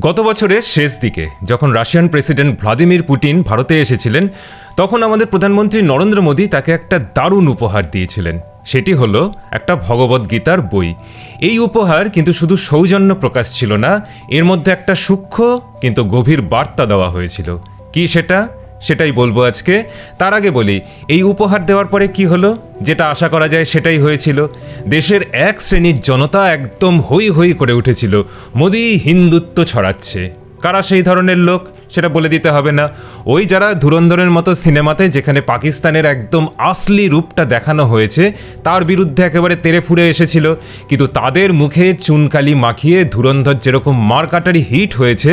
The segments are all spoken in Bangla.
গত বছরের শেষ দিকে, যখন রাশিয়ান প্রেসিডেন্ট ভ্লাদিমির পুটিন ভারতে এসেছিলেন, তখন আমাদের প্রধানমন্ত্রী নরেন্দ্র মোদী তাকে একটা দারুণ উপহার দিয়েছিলেন। সেটি হলো একটা ভগবদ্গীতার বই। এই উপহার কিন্তু শুধু সৌজন্য প্রকাশ ছিল না, এর মধ্যে একটা সূক্ষ্ম কিন্তু গভীর বার্তা দেওয়া হয়েছিল। কি সেটা? সেটাই বলব আজকে। তার আগে বলি, এই উপহার দেওয়ার পরে কি হলো? যেটা আশা করা যায় সেটাই হয়েছিল। দেশের এক শ্রেণির জনতা একদম হই হই করে উঠেছিল। মোদি হিন্দুত্ব ছড়াচ্ছে। কারা সেই ধরনের লোক? সেটা বলে দিতে হবে না। ওই যারা ধুরন্ধরের মতো সিনেমাতে যেখানে পাকিস্তানের একদম আসলি রূপটা দেখানো হয়েছে, তার বিরুদ্ধে একেবারে তেরে ফুরে এসেছিল। কিন্তু তাদের মুখে চুনকালি মাখিয়ে ধুরন্ধর যেরকম মারকাটারি হিট হয়েছে,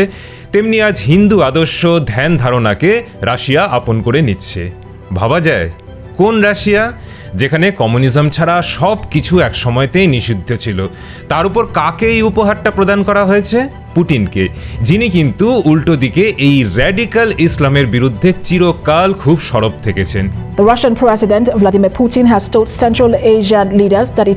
তেমনি আজ হিন্দু আদর্শ ধ্যান ধারণাকে রাশিয়া আপন করে নিচ্ছে। ভাবা যায়, কোন রাশিয়া? যেখানে কমিউনিজম ছাড়া সব কিছু এক সময়তেই নিষিদ্ধ ছিল। তার উপর কাকে এই উপহারটা প্রদান করা হয়েছে? পুটিনকে, যিনি কিন্তু উল্টো দিকে এই র্যাডিক্যাল ইসলামের বিরুদ্ধে চিরকাল খুব সরব থেকেছেন। The Russian President Vladimir Putin has told Central Asian leaders that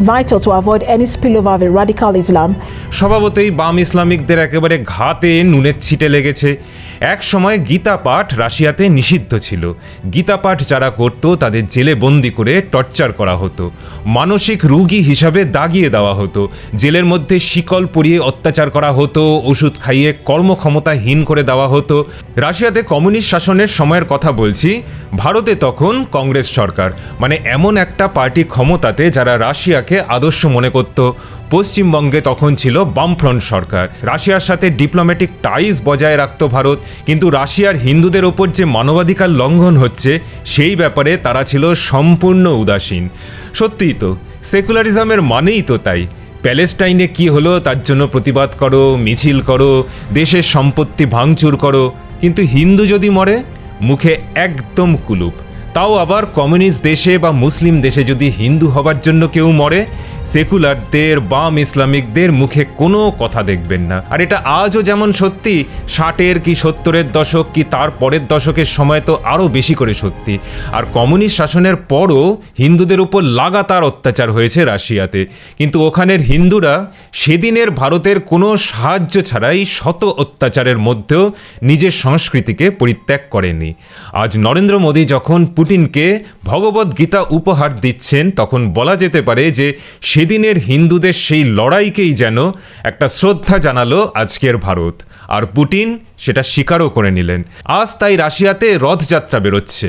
vital to avoid any spillover of a radical Islam. স্বভাবতই বাম ইসলামিকদের একেবারে ঘাতে নুনের ছিটে লেগেছে। এক সময় গীতা পাঠ রাশিয়াতে নিষিদ্ধ ছিল। গীতা পাঠ যারা করত, তাদের জেলে বন্দি করে টর্চার করা হতো। মানসিক রুগী হিসাবে দাগিয়ে দেওয়া হতো। জেলের মধ্যে শিকল পরিয়ে অত্যাচার করা হতো, ওষুধ খাইয়ে কর্মক্ষমতাহীন করে দেওয়া হতো। রাশিয়াতে কমিউনিস্ট শাসনের সময়ের কথা বলছি, ভারতে তখন কংগ্রেস সরকার। মানে এমন একটা পার্টি ক্ষমতাতে যারা রাশিয়াকে আদর্শ মনে করত। পশ্চিমবঙ্গে তখন ছিল বামফ্রন্ট সরকার। রাশিয়ার সাথে ডিপ্লোম্যাটিক টাইজ বজায় রাখত ভারত। কিন্তু রাশিয়ার হিন্দুদের ওপর যে মানবাধিকার লঙ্ঘন হচ্ছে, সেই ব্যাপারে তারা ছিল সম্পূর্ণ উদাসীন। সত্যিই তো, সেকুলারিজমের মানেই তো তাই। প্যালেস্টাইনে কি হলো, তার জন্য প্রতিবাদ করো, মিছিল করো, দেশের সম্পত্তি ভাঙচুর করো। কিন্তু হিন্দু যদি মরে, মুখে একদম কুলুপ। তাও আবার কমিউনিস্ট দেশে বা মুসলিম দেশে যদি হিন্দু হবার জন্য কেউ মরে, সেকুলারদের, বাম ইসলামিকদের মুখে কোনো কথা দেখবেন না। আর এটা আজও যেমন সত্যি, ষাটের কি সত্তরের দশক কি তার পরের দশকের সময় তো আরও বেশি করে সত্যি। আর কমিউনিস্ট শাসনের পরও হিন্দুদের উপর লাগাতার অত্যাচার হয়েছে রাশিয়াতে। কিন্তু ওখানের হিন্দুরা সেদিনের ভারতের কোনো সাহায্য ছাড়াই শত অত্যাচারের মধ্যেও নিজের সংস্কৃতিকে পরিত্যাগ করেনি। আজ নরেন্দ্র মোদী যখন পুতিনকে ভগবদ্গীতা উপহার দিচ্ছেন, তখন বলা যেতে পারে যে সেদিনের হিন্দুদের সেই লড়াইকেই যেন একটা শ্রদ্ধা জানালো আজকের ভারত। আর পুটিন সেটা স্বীকারও করে নিলেন। আজ তাই রাশিয়াতে রথযাত্রা বেরোচ্ছে।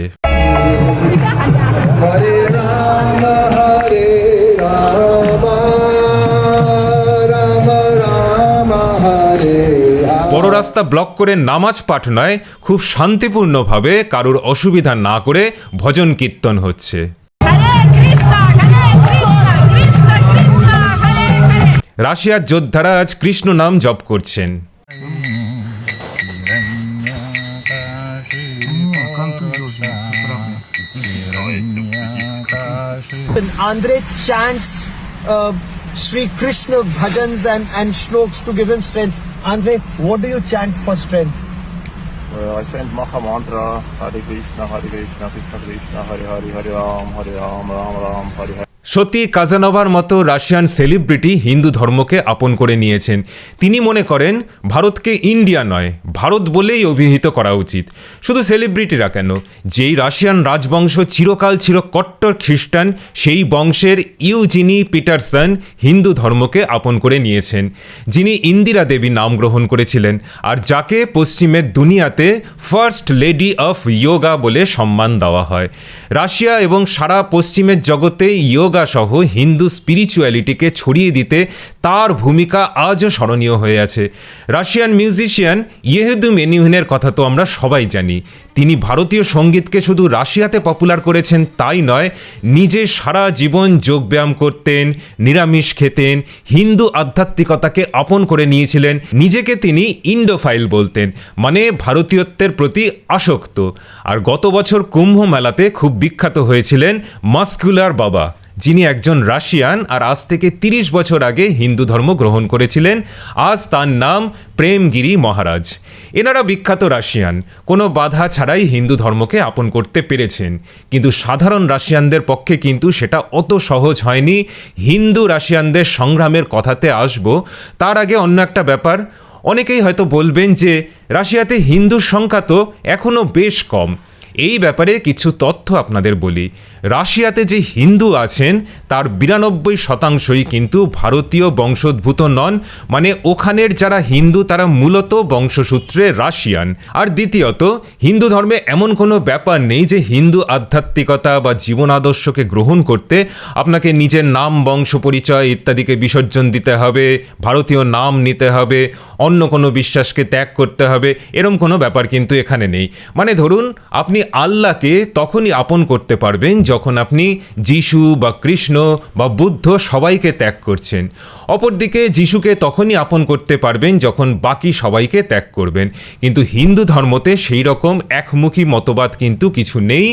বড় রাস্তা ব্লক করে নামাজ পাঠ নয় খুব শান্তিপূর্ণভাবে কারোর অসুবিধা না করে ভজন কীর্তন হচ্ছে. রাশিয়ার যোদ্ধারা আজ কৃষ্ণ নাম জপ করছেন And Andre chants uh, Sri Krishna bhajans and, and shloks to give him strength. Andre, what do you chant for strength? Uh, I chant Maha Mantra, Hare Krishna, Hare Krishna, Krishna Krishna, Hare Hare, Hare Ram, Hare Ram, Ram Ram, Hare Hare. সত্যি কাজানোভার মতো রাশিয়ান সেলিব্রিটি হিন্দু ধর্মকে আপন করে নিয়েছেন। তিনি মনে করেন, ভারতকে ইন্ডিয়া নয়, ভারত বলেই অভিহিত করা উচিত। শুধু সেলিব্রিটিরা কেন? যেই রাশিয়ান রাজবংশ চিরকাল ছিল কট্টর খ্রিস্টান, সেই বংশের ইউজিনি পিটারসন হিন্দু ধর্মকে আপন করে নিয়েছেন। যিনি ইন্দিরা দেবী নাম গ্রহণ করেছিলেন আর যাকে পশ্চিমের দুনিয়াতে ফার্স্ট লেডি অফ ইয়োগা বলে সম্মান দেওয়া হয়। রাশিয়া এবং সারা পশ্চিমের জগতে ইয়োগা সহ হিন্দু স্পিরিচুয়ালিটিকে ছড়িয়ে দিতে তার ভূমিকা আজও স্মরণীয় হয়ে আছে। রাশিয়ান মিউজিশিয়ান ইয়েহেদু মেনিউহিনের কথা তো আমরা সবাই জানি। তিনি ভারতীয় সঙ্গীতকে শুধু রাশিয়াতে পপুলার করেছেন তাই নয়, নিজে সারা জীবন যোগব্যায়াম করতেন, নিরামিষ খেতেন, হিন্দু আধ্যাত্মিকতাকে আপন করে নিয়েছিলেন, নিজেকে তিনি ইন্ডোফাইল বলতেন মানে ভারতীয়ত্বের প্রতি আসক্ত। আর গত বছর কুম্ভ মেলাতে খুব বিখ্যাত হয়েছিলেন মাস্কুলার বাবা। যিনি একজন রাশিয়ান আর আজ থেকে তিরিশ বছর আগে হিন্দু ধর্ম গ্রহণ করেছিলেন, আজ তার নাম প্রেমগিরি মহারাজ। এনারা বিখ্যাত রাশিয়ান। কোনো বাধা ছাড়াই হিন্দু ধর্মকে আপন করতে পেরেছেন। কিন্তু সাধারণ রাশিয়ানদের পক্ষে কিন্তু সেটা অত সহজ হয়নি। হিন্দু রাশিয়ানদের সংগ্রামের কথাতে আসব। তার আগে অন্য একটা ব্যাপার। অনেকেই হয়তো বলবেন যে, রাশিয়াতে হিন্দুর সংখ্যা তো এখনও বেশ কম। এই ব্যাপারে কিছু তথ্য আপনাদের বলি। রাশিয়াতে যে হিন্দু আছেন, তার বিরানব্বই শতাংশই কিন্তু ভারতীয় বংশোদ্ভূত নন মানে ওখানের যারা হিন্দু, তারা মূলত বংশসূত্রে রাশিয়ান। আর দ্বিতীয়ত, হিন্দু ধর্মে এমন কোনো ব্যাপার নেই যে হিন্দু আধ্যাত্মিকতা বা জীবন আদর্শকে গ্রহণ করতে আপনাকে নিজের নাম, বংশ পরিচয় ইত্যাদিকে বিসর্জন দিতে হবে, ভারতীয় নাম নিতে হবে অন্য কোনো বিশ্বাসকে ত্যাগ করতে হবে, এরম কোনো ব্যাপার কিন্তু এখানে নেই। মানে ধরুন, আপনি আল্লাহকে তখনই আপন করতে পারবেন যখন আপনি যিশু বা কৃষ্ণ বা বুদ্ধ সবাইকে ত্যাগ করছেন। অপরদিকে যিশুকে তখনই আপন করতে পারবেন যখন বাকি সবাইকে ত্যাগ করবেন। কিন্তু হিন্দু ধর্মতে সেই রকম একমুখী মতবাদ কিন্তু কিছু নেই।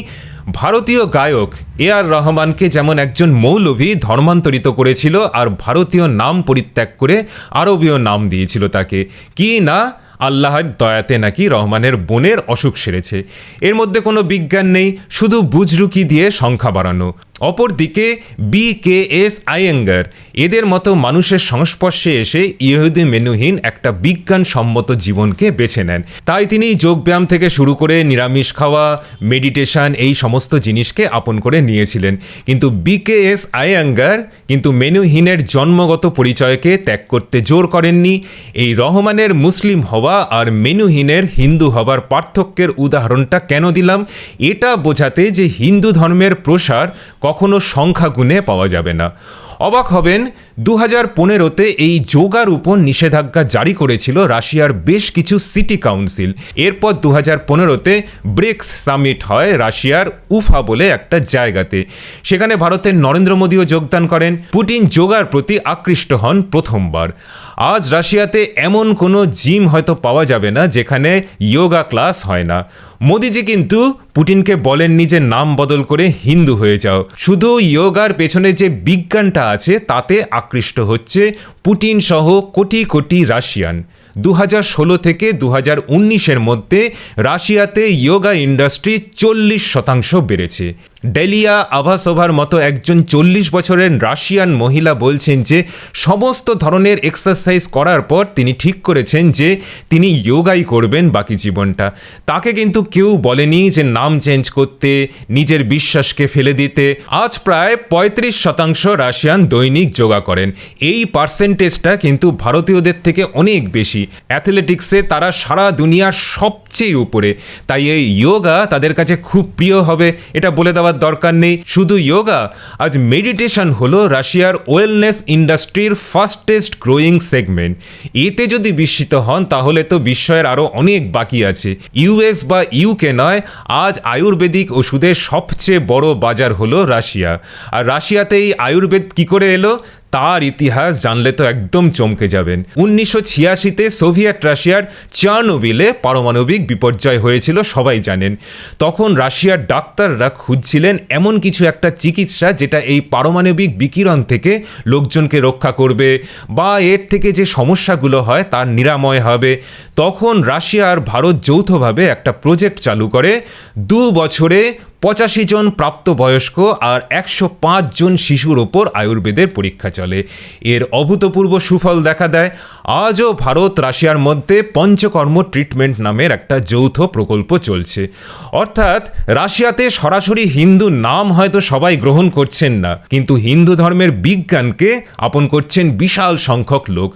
ভারতীয় গায়ক এ আর রহমানকে যেমন একজন মৌলভী ধর্মান্তরিত করেছিল, আর ভারতীয় নাম পরিত্যাগ করে আরবীয় নাম দিয়েছিল তাকে। কি না? আল্লাহর দয়াতে নাকি রহমানের বোনের অসুখ সেরেছে। এর মধ্যে কোনো বিজ্ঞান নেই, শুধু বুজরুকি দিয়ে সংখ্যা বাড়ানো। অপরদিকে বি কে এস আয়েঙ্গার এদের মতো মানুষের সংস্পর্শে এসে ইহুদি মেনুহীন একটা বিজ্ঞানসম্মত জীবনকে বেছে নেন। তাই তিনি যোগব্যায়াম থেকে শুরু করে নিরামিষ খাওয়া, মেডিটেশন এই সমস্ত জিনিসকে আপন করে নিয়েছিলেন। কিন্তু বি কে এস আয়েঙ্গার কিন্তু মেনুহীনের জন্মগত পরিচয়কে ত্যাগ করতে জোর করেননি। এই রহমানের মুসলিম হওয়া আর মেনুহীনের হিন্দু হবার পার্থক্যের উদাহরণটা কেন দিলাম? এটা বোঝাতে যে হিন্দু ধর্মের প্রসার সংখ্যা গুণে পাওয়া যাবে না। অবাক হবেন দু হাজার পনেরোতে এই যোগার উপর নিষেধাজ্ঞা জারি করেছিল রাশিয়ার বেশ কিছু সিটি কাউন্সিল। এরপর দু হাজার পনেরোতে ব্রিক্স সামিট হয় রাশিয়ার উফা বলে একটা জায়গাতে। সেখানে ভারতের নরেন্দ্র মোদীও যোগদান করেন। পুটিন যোগার প্রতি আকৃষ্ট হন প্রথমবার। আজ রাশিয়াতে এমন কোনো জিম হয়তো পাওয়া যাবে না, যেখানে যোগা ক্লাস হয় না। মোদিজি কিন্তু পুটিনকে বলেননি যে নাম বদল করে হিন্দু হয়ে যাও। শুধু যোগার পেছনে যে বিজ্ঞানটা আছে, তাতে আকৃষ্ট হচ্ছে পুটিন সহ কোটি কোটি রাশিয়ান। দু হাজার ষোলো থেকে দু হাজার উনিশের মধ্যে রাশিয়াতে যোগা ইন্ডাস্ট্রি চল্লিশ শতাংশ বেড়েছে। ডেলিয়া আভাসোভার মতো একজন চল্লিশ বছরের রাশিয়ান মহিলা বলছেন যে, সমস্ত ধরনের এক্সারসাইজ করার পর তিনি ঠিক করেছেন যে, তিনি যোগাই করবেন বাকি জীবনটা। তাকে কিন্তু কেউ বলেনি যে নাম চেঞ্জ করতে, নিজের বিশ্বাসকে ফেলে দিতে। আজ প্রায় পঁয়ত্রিশ শতাংশ রাশিয়ান দৈনিক যোগা করেন। এই পার্সেন্টেজটা কিন্তু ভারতীয়দের থেকে অনেক বেশি। অ্যাথলেটিক্সে তারা সারা দুনিয়ার সবচেয়ে উপরে। তাই এই যোগা তাদের কাছে খুব প্রিয় হবে, এটা বলে দেওয়ার দরকার নেই। শুধু যোগা, আজ মেডিটেশন হলো রাশিয়ার ওয়েলনেস ইন্ডাস্ট্রির ফাস্টেস্ট গ্রোয়িং সেগমেন্ট এতে যদি বিস্মিত হন, তাহলে তো বিস্ময়ের আরও অনেক বাকি আছে। ইউএস বা ইউকে নয়, আজ আয়ুর্বেদিক ওষুধের সবচেয়ে বড় বাজার হলো রাশিয়া। আর রাশিয়াতে এই আয়ুর্বেদ কি করে এলো? তার ইতিহাস জানলে তো একদম চমকে যাবেন। উনিশশো ছিয়াশিতে সোভিয়েত রাশিয়ার চার্নোবিলে পারমাণবিক বিপর্যয় হয়েছিল, সবাই জানেন। তখন রাশিয়ার ডাক্তাররা খুঁজছিলেন এমন কিছু একটা চিকিৎসা যেটা এই পারমাণবিক বিকিরণ থেকে লোকজনকে রক্ষা করবে বা এর থেকে যে সমস্যাগুলো হয় তার নিরাময় হবে। তখন রাশিয়া আর ভারত যৌথভাবে একটা প্রজেক্ট চালু করে। দু বছরে পঁচাশি জন প্রাপ্তবয়স্ক আর একশো পাঁচ জন শিশুর ওপর আয়ুর্বেদের পরীক্ষা চলে। এর অভূতপূর্ব সুফল দেখা দেয়। আজও ভারত রাশিয়ার মধ্যে পঞ্চকর্ম ট্রিটমেন্ট নামের একটা যৌথ প্রকল্প চলছে। অর্থাৎ রাশিয়াতে সরাসরি হিন্দু নাম হয়তো সবাই গ্রহণ করছেন না, কিন্তু হিন্দু ধর্মের বিজ্ঞানকে আপন করছেন বিশাল সংখ্যক লোক।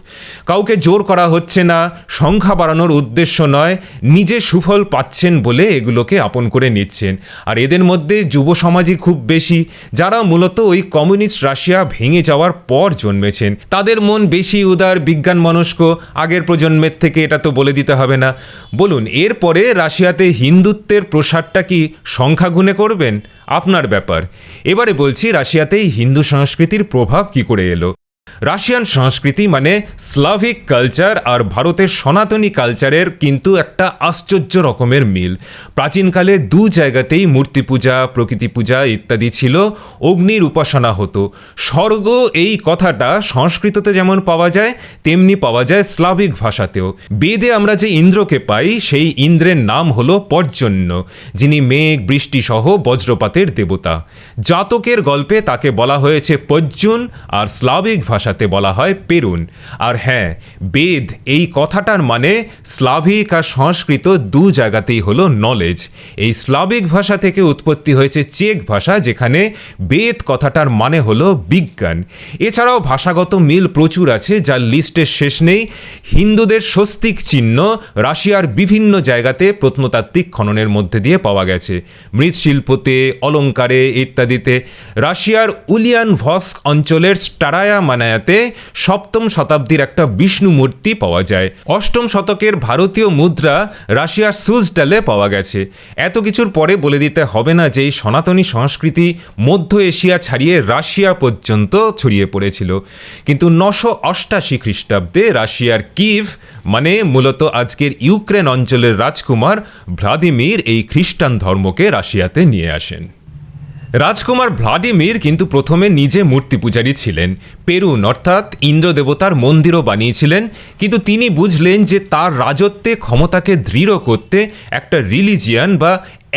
কাউকে জোর করা হচ্ছে না, সংখ্যা বাড়ানোর উদ্দেশ্য নয়, নিজে সুফল পাচ্ছেন বলে এগুলোকে আপন করে নিচ্ছেন। আর এদের মধ্যে যুব সমাজই খুব বেশি, যারা মূলত ওই কমিউনিস্ট রাশিয়া ভেঙে যাওয়ার পর জন্মেছেন। তাদের মন বেশি উদার বিজ্ঞান মনস্ক আগের প্রজন্মের থেকে এটা তো বলে দিতে হবে না। বলুন, এরপরে রাশিয়াতে হিন্দুত্বের প্রসারটা কি সংখ্যা গুণে করবেন? আপনার ব্যাপার। এবারে বলছি রাশিয়াতে হিন্দু সংস্কৃতির প্রভাব কি করে এলো? রাশিয়ান সংস্কৃতি মানে স্লাভিক কালচার আর ভারতের সনাতনী কালচারের কিন্তু একটা আশ্চর্য রকমের মিল। প্রাচীনকালে দু জায়গাতেই মূর্তি পূজা, প্রকৃতি পূজা ইত্যাদি ছিল, অগ্নির উপাসনা হতো। স্বর্গ এই কথাটা সংস্কৃততে যেমন পাওয়া যায়, তেমনি পাওয়া যায় স্লাভিক ভাষাতেও। বেদে আমরা যে ইন্দ্রকে পাই, সেই ইন্দ্রের নাম হলো পর্জন্য, যিনি মেঘ, বৃষ্টি সহ বজ্রপাতের দেবতা। জাতকের গল্পে তাকে বলা হয়েছে পজ্জুন আর স্লাভিক ভাষাতে বলা হয় পেরুন। আর হ্যাঁ বেদ এই কথাটার মানে স্লাভিক আর সংস্কৃত দু জায়গাতেই হলো নলেজ এই স্লাভিক ভাষা থেকে উৎপত্তি হয়েছে চেক ভাষা, যেখানে বেদ কথাটার মানে হলো বিজ্ঞান। এছাড়াও ভাষাগত মিল প্রচুর আছে, যার লিস্টের শেষ নেই। হিন্দুদের স্বস্তিক চিহ্ন রাশিয়ার বিভিন্ন জায়গাতে প্রত্নতাত্ত্বিক খননের মধ্যে দিয়ে পাওয়া গেছে। মৃৎশিল্পতে, অলঙ্কারে ইত্যাদিতে। রাশিয়ার উলিয়ান ভস্ক অঞ্চলের স্টারায়া মানায়াতে সপ্তম শতাব্দীর একটা বিষ্ণু মূর্তি পাওয়া যায়। অষ্টম শতকের ভারতীয় মুদ্রা রাশিয়ার সুজডালে পাওয়া গেছে। এত কিছুর পরে বলে দিতে হবে না যে সনাতনী সংস্কৃতি মধ্য এশিয়া ছাড়িয়ে রাশিয়া পর্যন্ত ছড়িয়ে পড়েছিল। কিন্তু নশো অষ্টাশি খ্রিস্টাব্দে রাশিয়ার কিভ মানে মূলত আজকের ইউক্রেন অঞ্চলের রাজকুমার ভ্লাদিমির এই খ্রিস্টান ধর্মকে রাশিয়াতে নিয়ে আসেন। রাজকুমার ভ্লাডিমির কিন্তু প্রথমে নিজে মূর্তি পূজারী ছিলেন। পেরুন অর্থাৎ ইন্দ্রদেবতার মন্দিরও বানিয়েছিলেন, কিন্তু তিনি বুঝলেন যে তার রাজত্বে ক্ষমতাকে দৃঢ় করতে একটা রিলিজিয়ান বা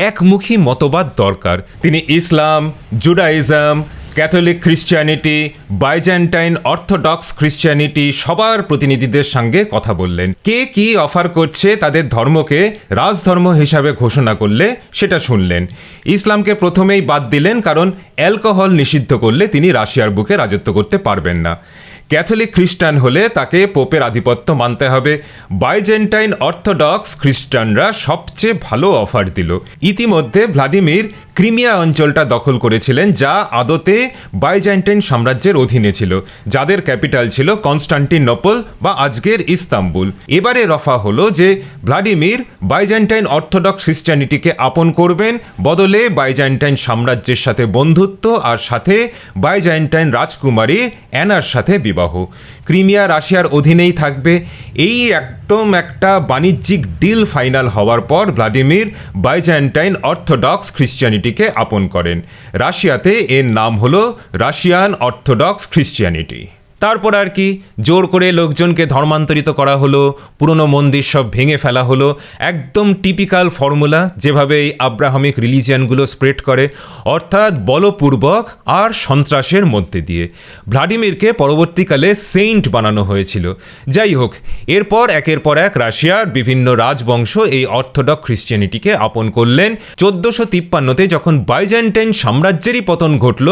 একমুখী মতবাদ দরকার। তিনি Islam, Judaism Catholic Christianity Byzantine Orthodox Christianity সবার প্রতিনিধিদের সঙ্গে কথা বললেন। কে কি অফার করছে তাদের ধর্মকে রাজধর্ম হিসাবে ঘোষণা করলে সেটা শুনলেন। ইসলামকে প্রথমেই বাদ দিলেন কারণ অ্যালকোহল নিষিদ্ধ করলে তিনি রাশিয়ার বুকে রাজত্ব করতে পারবেন না। ক্যাথলিক খ্রিস্টান হলে তাকে পোপের আধিপত্য মানতে হবে। বাইজেন্টাইন অর্থোডক্স খ্রিস্টানরা সবচেয়ে ভালো অফার দিল। ইতিমধ্যে ভ্লাদিমির ক্রিমিয়া অঞ্চলটা দখল করেছিলেন, যা আদতে বাইজেন্টাইন সাম্রাজ্যের অধীনে ছিল, যাদের ক্যাপিটাল ছিল কনস্টান্টিনোপল বা আজকের ইস্তাম্বুল। এবারে রফা হলো যে ভ্লাদিমির বাইজেন্টাইন অর্থোডক্স খ্রিস্টানিটিকে আপন করবেন, বদলে বাইজেন্টাইন সাম্রাজ্যের সাথে বন্ধুত্ব আর সাথে বাইজেন্টাইন রাজকুমারী অ্যানার সাথে বিবাহ। ক্রিমিয়া রাশিয়ার অধীনেই থাকবে। এই একদম একটা বাণিজ্যিক ডিল ফাইনাল হওয়ার পর ভ্লাদিমির বাইজ্যান্টাইন অর্থোডক্স খ্রিস্টিয়ানিটিকে আপন করেন। রাশিয়াতে এর নাম হলো রাশিয়ান অর্থোডক্স খ্রিস্টিয়ানিটি তারপর আর কি জোর করে লোকজনকে ধর্মান্তরিত করা হলো, পুরনো মন্দির সব ভেঙে ফেলা হলো। একদম টিপিক্যাল ফর্মুলা যেভাবে এই আব্রাহামিক রিলিজিয়ানগুলো স্প্রেড করে, অর্থাৎ বলপূর্বক আর সন্ত্রাসের মধ্যে দিয়ে। ভ্লাডিমিরকে পরবর্তীকালে সেইন্ট বানানো হয়েছিল। যাই হোক, এরপর একের পর এক রাশিয়ার বিভিন্ন রাজবংশ এই অর্থোডক্স খ্রিস্টিয়ানিটিকে আপন করলেন। চোদ্দোশো তিপ্পান্নতে যখন বাইজেন্টাইন সাম্রাজ্যেরই পতন ঘটল,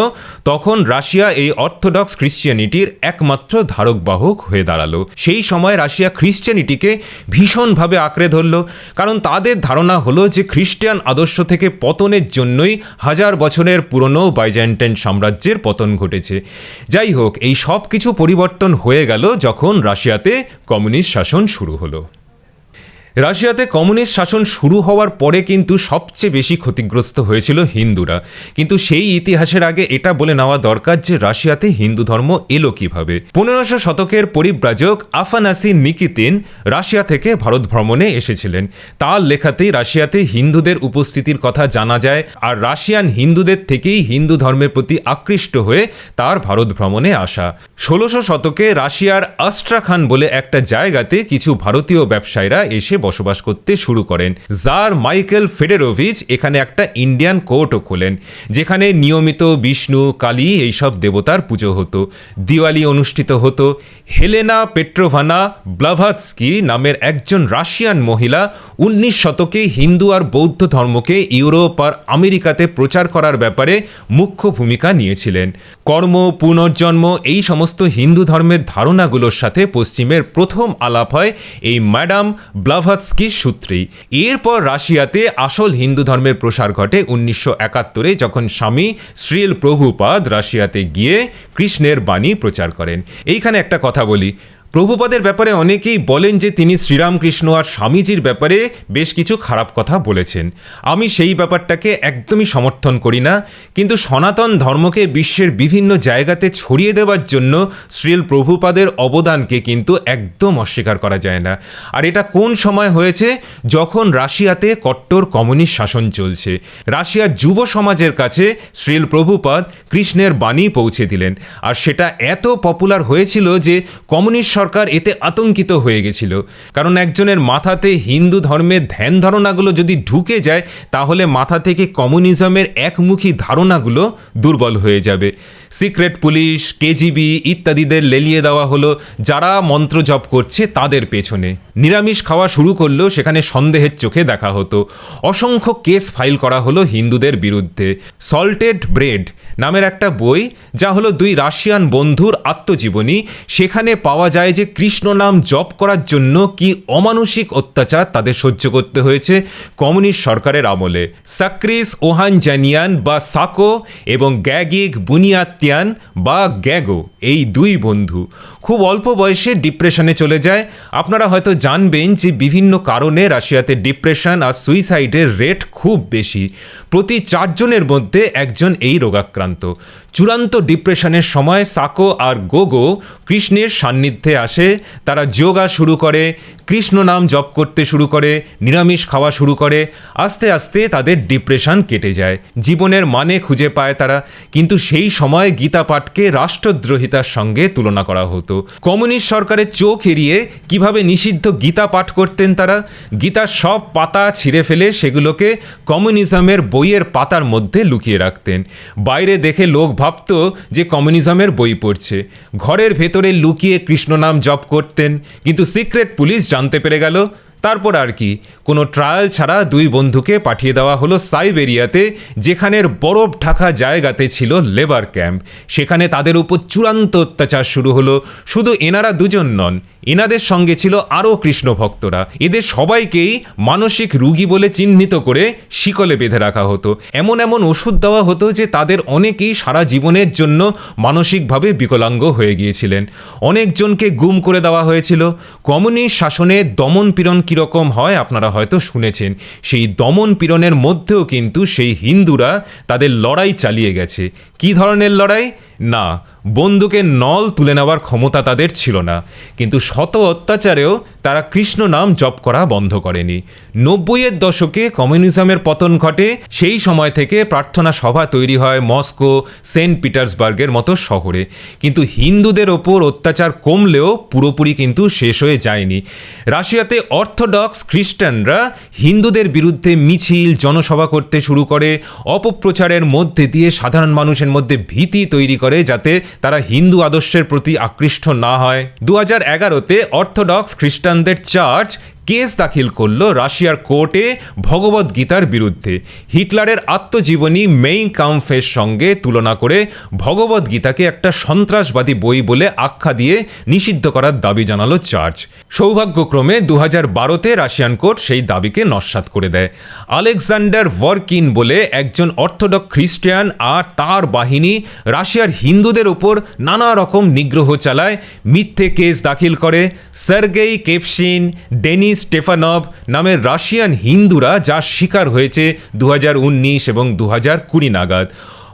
তখন রাশিয়া এই অর্থোডক্স খ্রিস্টিয়ানিটির একমাত্র ধারক বাহক হয়ে দাঁড়াল। সেই সময় রাশিয়া খ্রিশ্চানিটিকে ভীষণভাবে আঁকড়ে ধরল। কারণ তাদের ধারণা হলো যে খ্রিস্টান আদর্শ থেকে পতনের জন্যই হাজার বছরের পুরনো বাইজেন্টাইন সাম্রাজ্যের পতন ঘটেছে। যাই হোক, এই সব কিছু পরিবর্তন হয়ে গেল যখন রাশিয়াতে কমিউনিস্ট শাসন শুরু হলো। রাশিয়াতে কমিউনিস্ট শাসন শুরু হওয়ার পরে কিন্তু সবচেয়ে বেশি ক্ষতিগ্রস্ত হয়েছিল হিন্দুরা। কিন্তু সেই ইতিহাসের আগে এটা বলে নেওয়া দরকার যে রাশিয়াতে হিন্দু ধর্ম এলো কীভাবে। পনেরোশো শতকের পরিব্রাজক আফানাসি নিকিতিন রাশিয়া থেকে ভারত ভ্রমণে এসেছিলেন। তার লেখাতেই রাশিয়াতে হিন্দুদের উপস্থিতির কথা জানা যায় আর রাশিয়ান হিন্দুদের থেকেই হিন্দু ধর্মের প্রতি আকৃষ্ট হয়ে তার ভারত ভ্রমণে আসা। ষোলোশো শতকে রাশিয়ার আস্ট্রাখান বলে একটা জায়গাতে কিছু ভারতীয় ব্যবসায়ীরা এসে বসবাস করতে শুরু করেন। জার মাইকেল ফেডেরোভিচ এখানে একটা ইন্ডিয়ান কোর্টও খোলেন, যেখানে নিয়মিত বিষ্ণু, কালী এইসব দেবতার পুজো হতো। দিওয়ালি অনুষ্ঠিত হতো। হেলেনা পেট্রোভানা ব্লাভাৎস্কি নামের একজন রাশিয়ান মহিলা উনিশ শতকে হিন্দু আর বৌদ্ধ ধর্মকে ইউরোপ আর আমেরিকাতে প্রচার করার ব্যাপারে মুখ্য ভূমিকা নিয়েছিলেন। কর্ম, পুনর্জন্ম এই সমস্ত হিন্দু ধর্মের ধারণাগুলোর সাথে পশ্চিমের প্রথম আলাপ হয় এই ম্যাডাম ব্লাভাৎস্কির সূত্রেই এরপর রাশিয়াতে আসল হিন্দু ধর্মের প্রসার ঘটে উনিশশো একাত্তরে যখন স্বামী শ্রীল প্রভুপাদ রাশিয়াতে গিয়ে কৃষ্ণের বাণী প্রচার করেন। এইখানে একটা কথা বলি। প্রভুপাদের ব্যাপারে অনেকেই বলেন যে তিনি শ্রীরামকৃষ্ণ আর স্বামীজির ব্যাপারে বেশ কিছু খারাপ কথা বলেছেন। আমি সেই ব্যাপারটাকে একদমই সমর্থন করি না, কিন্তু সনাতন ধর্মকে বিশ্বের বিভিন্ন জায়গাতে ছড়িয়ে দেওয়ার জন্য শ্রীল প্রভুপাদের অবদানকে কিন্তু একদম অস্বীকার করা যায় না। আর এটা কোন সময় হয়েছে? যখন রাশিয়াতে কট্টর কমিউনিস্ট শাসন চলছে। রাশিয়ার যুব সমাজের কাছে শ্রীল প্রভুপাদ কৃষ্ণের বাণী পৌঁছে দিলেন। আর সেটা এত পপুলার হয়েছিল যে কমিউনিস্ট সরকার এতে আতঙ্কিত হয়ে গেছিল। কারণ একজনের মাথাতে হিন্দু ধর্মের ধ্যান ধারণাগুলো যদি ঢুকে যায়, তাহলে মাথা থেকে কমিউনিজমের একমুখী ধারণাগুলো দুর্বল হয়ে যাবে। সিক্রেট পুলিশ, কেজিবি ইত্যাদিদের লেলিয়ে দেওয়া হলো। যারা মন্ত্র জপ করছে তাদের পেছনে। নিরামিষ খাওয়া শুরু করলেও সেখানে সন্দেহের চোখে দেখা হতো। অসংখ্য কেস ফাইল করা হলো হিন্দুদের বিরুদ্ধে। সল্টেড ব্রেড নামের একটা বই, যা হলো দুই রাশিয়ান বন্ধুর আত্মজীবনী, সেখানে পাওয়া যায় যে কৃষ্ণ নাম জপ করার জন্য কি অমানসিক অত্যাচার তাদের সহ্য করতে হয়েছে কমিউনিস্ট সরকারের আমলে। সাক্রিস ওহান জানিয়ান বা সাকো এবং গ্যাগিগ বুনিয়াতিয়ান বা গ্যাগো, এই দুই বন্ধু। খুব অল্প বয়সে ডিপ্রেশনে চলে যায়। আপনারা হয়তো জানবেন যে বিভিন্ন কারণে রাশিয়াতে ডিপ্রেশন আর সুইসাইডের রেট খুব বেশি। প্রতি চারজনের মধ্যে একজন এই রোগাক্রান্ত। চূড়ান্ত ডিপ্রেশনের সময় সাকো আর গোগো কৃষ্ণের সান্নিধ্যে আসে। তারা যোগা শুরু করে, কৃষ্ণ নাম জপ করতে শুরু করে, নিরামিষ খাওয়া শুরু করে। আস্তে আস্তে তাদের ডিপ্রেশন কেটে যায়। জীবনের মানে খুঁজে পায় তারা। কিন্তু সেই সময় গীতা পাঠকে রাষ্ট্রদ্রোহিতার সঙ্গে তুলনা করা হতো। কমিউনিস্ট সরকারের চোখ এড়িয়ে কীভাবে নিষিদ্ধ গীতা পাঠ করতেন তারা? গীতার সব পাতা ছিঁড়ে ফেলে সেগুলোকে কমিউনিজমের বইয়ের পাতার মধ্যে লুকিয়ে রাখতেন। বাইরে দেখে লোক ভাবত যে কমিউনিজমের বই পড়ছে। ঘরের ভেতরে লুকিয়ে কৃষ্ণ নাম জপ করতেন, কিন্তু সিক্রেট পুলিশ জানতে পেরে গেল তারপর আর কি, কোনো ট্রায়াল ছাড়া দুই বন্ধুকে পাঠিয়ে দেওয়া হলো সাইবেরিয়াতে, যেখানের বরফ ঢাকা জায়গাতে ছিল লেবার ক্যাম্প সেখানে তাদের উপর চূড়ান্ত অত্যাচার শুরু হলো। শুধু এনারা দুজন নন, এনাদের সঙ্গে ছিল আরও কৃষ্ণ ভক্তরা। এদের সবাইকেই মানসিক রুগী বলে চিহ্নিত করে শিকলে বেঁধে রাখা হতো। এমন এমন ওষুধ দেওয়া হতো যে তাদের অনেকেই সারা জীবনের জন্য মানসিকভাবে বিকলাঙ্গ হয়ে গিয়েছিলেন। অনেকজনকে গুম করে দেওয়া হয়েছিল। কমিউনিস্ট শাসনে দমন পীড়ন কীরকম হয় আপনারা হয়তো শুনেছেন, সেই দমন পীড়নের মধ্যেও কিন্তু সেই হিন্দুরা তাদের লড়াই চালিয়ে গেছে। কী ধরনের লড়াই? না, বন্দুকের নল তুলে নেওয়ার ক্ষমতা তাদের ছিল না। কিন্তু শত অত্যাচারেও তারা কৃষ্ণ নাম জপ করা বন্ধ করেনি। নব্বইয়ের দশকে কমিউনিজমের পতন ঘটে, সেই সময় থেকে প্রার্থনা সভা তৈরি হয় মস্কো, সেন্ট পিটার্সবার্গের মতো শহরে। কিন্তু হিন্দুদের ওপর অত্যাচার কমলেও পুরোপুরি কিন্তু শেষ হয়ে যায়নি। রাশিয়াতে অর্থোডক্স খ্রিস্টানরা হিন্দুদের বিরুদ্ধে মিছিল, জনসভা করতে শুরু করে। অপপ্রচারের মধ্যে দিয়ে সাধারণ মানুষের মধ্যে ভীতি তৈরি করে যাতে তারা হিন্দু আদর্শের প্রতি আকৃষ্ট না হয়। দু হাজার এগারোতে অর্থোডক্স খ্রিস্টানদের চার্চ কেস দাখিল করল রাশিয়ার কোর্টে ভগবদ গীতার বিরুদ্ধে। হিটলারের আত্মজীবনী মেইন কাউম্ফের সঙ্গে তুলনা করে ভগবদ গীতাকে একটা সন্ত্রাসবাদী বই বলে আখ্যা দিয়ে নিষিদ্ধ করার দাবি জানালো চার্চ। সৌভাগ্যক্রমে দু হাজার বারোতে রাশিয়ান কোর্ট সেই দাবিকে নস্যাৎ করে দেয়। আলেকজান্ডার ভরকিন বলে একজন অর্থোডক্স খ্রিস্টিয়ান আর তার বাহিনী রাশিয়ার হিন্দুদের ওপর নানা রকম নিগ্রহ চালায়। মিথ্যে কেস দাখিল করে সার্গেই কেপসিন, ডেনিস স্টেফানভ নামের রাশিয়ান হিন্দুরা যার শিকার হয়েছে দু হাজার উনিশ এবং দু কুড়ি নাগাদ।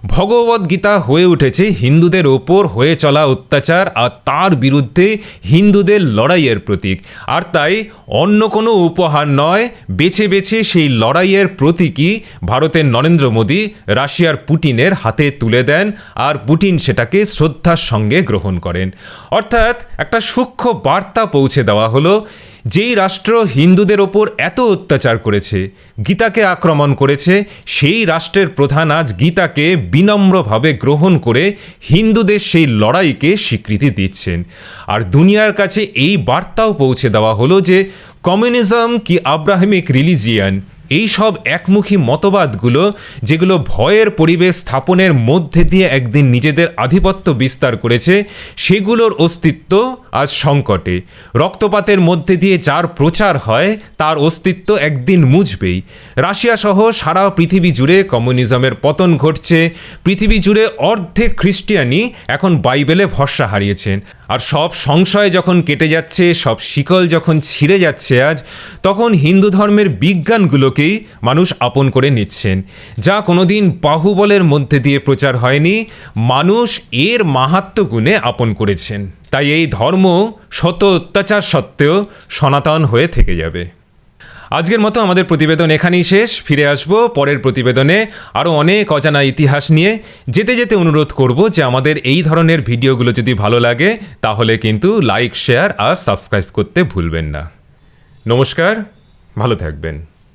ভগবদ গীতা হয়ে উঠেছে হিন্দুদের ওপর হয়ে চলা অত্যাচার আর তার বিরুদ্ধে হিন্দুদের লড়াইয়ের প্রতীক। আর তাই অন্য কোনো উপহার নয়, বেছে বেছে সেই লড়াইয়ের প্রতীকই ভারতের নরেন্দ্র মোদী রাশিয়ার পুটিনের হাতে তুলে দেন আর পুটিন সেটাকে শ্রদ্ধার সঙ্গে গ্রহণ করেন। অর্থাৎ একটা সূক্ষ্ম বার্তা পৌঁছে দেওয়া হলো যেই রাষ্ট্র হিন্দুদের ওপর এত অত্যাচার করেছে, গীতাকে আক্রমণ করেছে, সেই রাষ্ট্রের প্রধান আজ গীতাকে বিনম্রভাবে গ্রহণ করে হিন্দুদের সেই লড়াইকে স্বীকৃতি দিচ্ছেন। আর দুনিয়ার কাছে এই বার্তাও পৌঁছে দেওয়া হলো যে, কমিউনিজম কি আব্রাহামিক রিলিজিয়ান এই সব একমুখী মতবাদগুলো, যেগুলো ভয়ের পরিবেশ স্থাপনের মধ্যে দিয়ে একদিন নিজেদের আধিপত্য বিস্তার করেছে, সেগুলোর অস্তিত্ব আজ সংকটে। রক্তপাতের মধ্যে দিয়ে যার প্রচার হয়, তার অস্তিত্ব একদিন মুছবেই। রাশিয়া সহ সারা পৃথিবী জুড়ে কমিউনিজমের পতন ঘটছে। পৃথিবী জুড়ে অর্ধেক খ্রিস্টিয়ানই এখন বাইবেলে ভরসা হারিয়েছেন। আর সব সংশয় যখন কেটে যাচ্ছে, সব শিকল যখন ছিঁড়ে যাচ্ছে আজ, তখন হিন্দু ধর্মের বিজ্ঞানগুলোকেই মানুষ আপন করে নিচ্ছেন। যা কোনোদিন বাহুবলের মধ্যে দিয়ে প্রচার হয়নি, মানুষ এর মাহাত্ম গুণে আপন করেছেন। তাই এই ধর্ম শত অত্যাচার সত্ত্বেও সনাতন হয়ে থেকে যাবে। আজকের মতো আমাদের প্রতিবেদন এখানেই শেষ। ফিরে আসব পরের প্রতিবেদনে আরও অনেক অজানা ইতিহাস নিয়ে। যেতে যেতে অনুরোধ করব যে আমাদের এই ধরনের ভিডিওগুলো যদি ভালো লাগে, তাহলে কিন্তু লাইক, শেয়ার আর সাবস্ক্রাইব করতে ভুলবেন না। নমস্কার, ভালো থাকবেন।